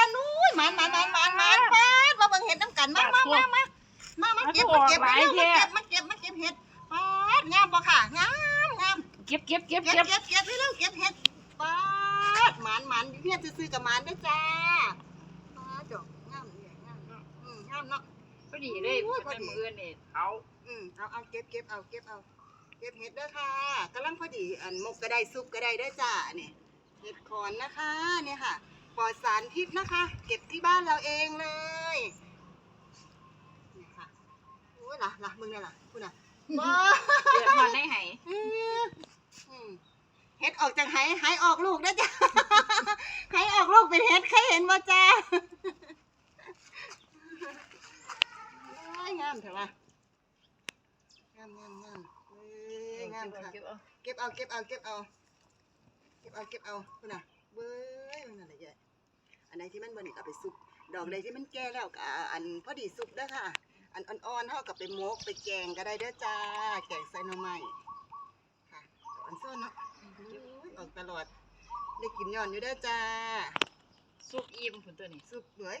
ละนุ้ยหมานหมานหมานหมานหมานปาดมาเบิ่งเห็ดน้ำกันมามามามามามาเก็บมาเก็บมาเก็บมาเก็บมาเก็บเห็ดปาดงามบ่ค่ะงามงามเก็บเก็บเก็บเก็บเก็บเก็บเก็บเร็วเก็บเห็ดปาดหมานหมานอยู่เพียจะซื้อกับหมานเด้อจ้าปาดดอกงามเนี่ยงามเนาะอืมงามเนาะพอดีเลยโอ้ยพพออดีดีมือนี่เอาอืมเอาเอาเก็บเก็บเอาเก็บเอาเก็บเห็ดเด้อค่ะกำลังพอดีอันมกก็ได้ซุปก็ได้เด้อจ้าเนี่ยเห็ดขอนนะคะเนี่ยค่ะป ลอดสารพิษนะคะ เก็บที่บ้านเราเองเลยนี่ค่ะโอ้ยล่ะล่ะมึงเนี่ยล่ะคุณอะบ้าเดือดร้อนได้ไหอืมอืมเห็ดออกจากไหไหออกลูกนะจ๊ะไหออกลูกเป็นเห็ดเคยเห็นบ่จ้าโอ้ยงามเถอะวะงามงามงามเอ้ยงามค่ะ เก็บเอาเก็บเอาเก็บเอา เก็บเอาเก็บเอาเก็บเอาคุณน่ะเบ้ยมันอะไรใหญ่อัน ไหนที่มันบนนี่ก็เอาไปซุปดอกใดที่มันแก่แล้วก็อันพอดีซุปเด้อค่ะ อันอ่อนๆเท่ากับไปมกไปแกงก็ได้เด้อจ้า แกงใส่หน่อไม้ค่ะเอาอันส้นเนาะอุ้ยออกตลอดได้กินย้อนอยู่เด้อจ้าซุปอิ่มผุนตัวนี้ซุปเหนื่อย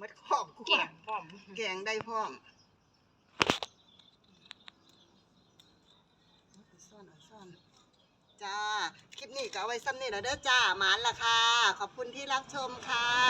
มัดขอบกูแก่พร้อมแกงได้พร้อมเอาซ่อนเอาซ่อนจ้า คลิปนี้ก็เอาไว้ซ้ำนี่แล้วเด้อจ้าหมานละค่ะ ขอบคุณที่รับชมค่ะ